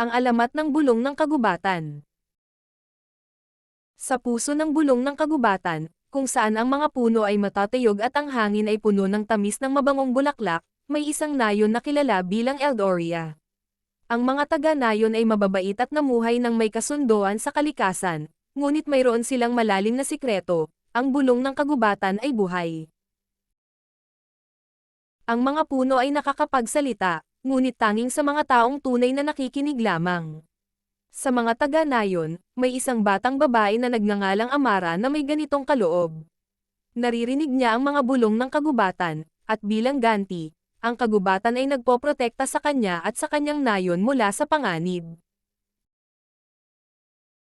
Ang alamat ng bulong ng kagubatan. Sa puso ng bulong ng kagubatan, kung saan ang mga puno ay matatayog at ang hangin ay puno ng tamis ng mabangong bulaklak, may isang nayon na kilala bilang Eldoria. Ang mga taga-nayon ay mababait at namuhay ng may kasundoan sa kalikasan, ngunit mayroon silang malalim na sikreto, ang bulong ng kagubatan ay buhay. Ang mga puno ay nakakapagsalita, ngunit tanging sa mga taong tunay na nakikinig lamang. Sa mga taga-nayon, may isang batang babae na nagngangalang Amara na may ganitong kaloob. Naririnig niya ang mga bulong ng kagubatan, at bilang ganti, ang kagubatan ay nagpoprotekta sa kanya at sa kanyang nayon mula sa panganib.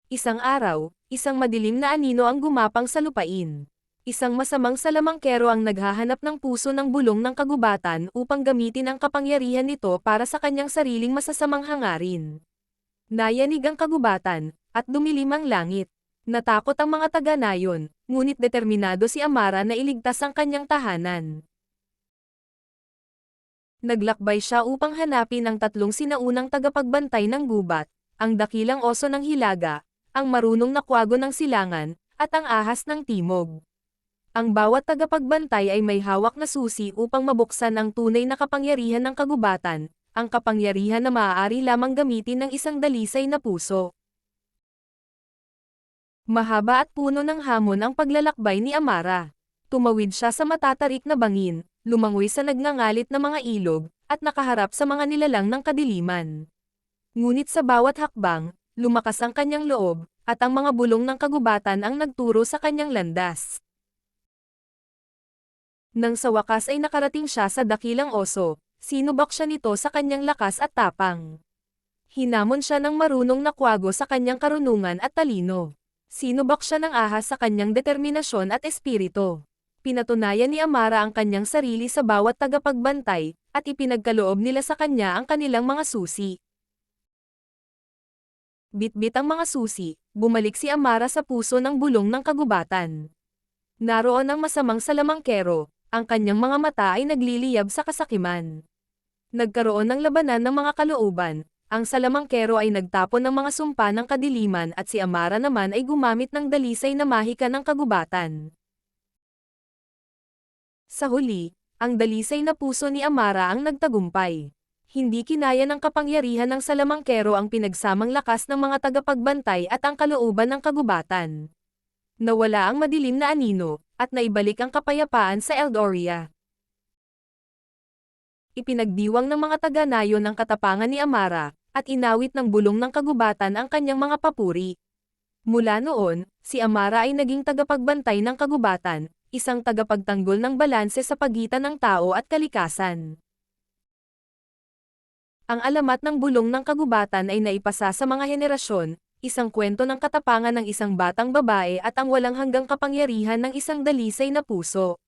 Isang araw, isang madilim na anino ang gumapang sa lupain. Isang masamang salamangkero ang naghahanap ng puso ng bulong ng kagubatan upang gamitin ang kapangyarihan nito para sa kanyang sariling masasamang hangarin. Nayanig ang kagubatan, at dumilim ang langit. Natakot ang mga taga-nayon, ngunit determinado si Amara na iligtas ang kanyang tahanan. Naglakbay siya upang hanapin ang tatlong sinaunang tagapagbantay ng gubat, ang dakilang oso ng hilaga, ang marunong na kwago ng silangan, at ang ahas ng timog. Ang bawat tagapagbantay ay may hawak na susi upang mabuksan ang tunay na kapangyarihan ng kagubatan, ang kapangyarihan na maaari lamang gamitin ng isang dalisay na puso. Mahaba at puno ng hamon ang paglalakbay ni Amara. Tumawid siya sa matatarik na bangin, lumangoy sa nagngangalit na mga ilog, at nakaharap sa mga nilalang ng kadiliman. Ngunit sa bawat hakbang, lumakas ang kanyang loob, at ang mga bulong ng kagubatan ang nagturo sa kanyang landas. Nang sa wakas ay nakarating siya sa dakilang oso, sinubak siya nito sa kanyang lakas at tapang. Hinamon siya ng marunong na kwago sa kanyang karunungan at talino. Sinubak siya ng ahas sa kanyang determinasyon at espiritu. Pinatunayan ni Amara ang kanyang sarili sa bawat tagapagbantay, at ipinagkaloob nila sa kanya ang kanilang mga susi. Bitbit ang mga susi, bumalik si Amara sa puso ng bulong ng kagubatan. Naroon ang masamang salamangkero, ang kanyang mga mata ay nagliliyab sa kasakiman. Nagkaroon ng labanan ng mga kalooban, ang salamangkero ay nagtapon ng mga sumpa ng kadiliman at si Amara naman ay gumamit ng dalisay na mahika ng kagubatan. Sa huli, ang dalisay na puso ni Amara ang nagtagumpay. Hindi kinaya ng kapangyarihan ng salamangkero ang pinagsamang lakas ng mga tagapagbantay at ang kalooban ng kagubatan. Nawala ang madilim na anino, at naibalik ang kapayapaan sa Eldoria. Ipinagdiwang ng mga taga-nayon ang katapangan ni Amara, at inawit ng bulong ng kagubatan ang kanyang mga papuri. Mula noon, si Amara ay naging tagapagbantay ng kagubatan, isang tagapagtanggol ng balanse sa pagitan ng tao at kalikasan. Ang alamat ng bulong ng kagubatan ay naipasa sa mga henerasyon, isang kwento ng katapangan ng isang batang babae at ang walang hanggang kapangyarihan ng isang dalisay na puso.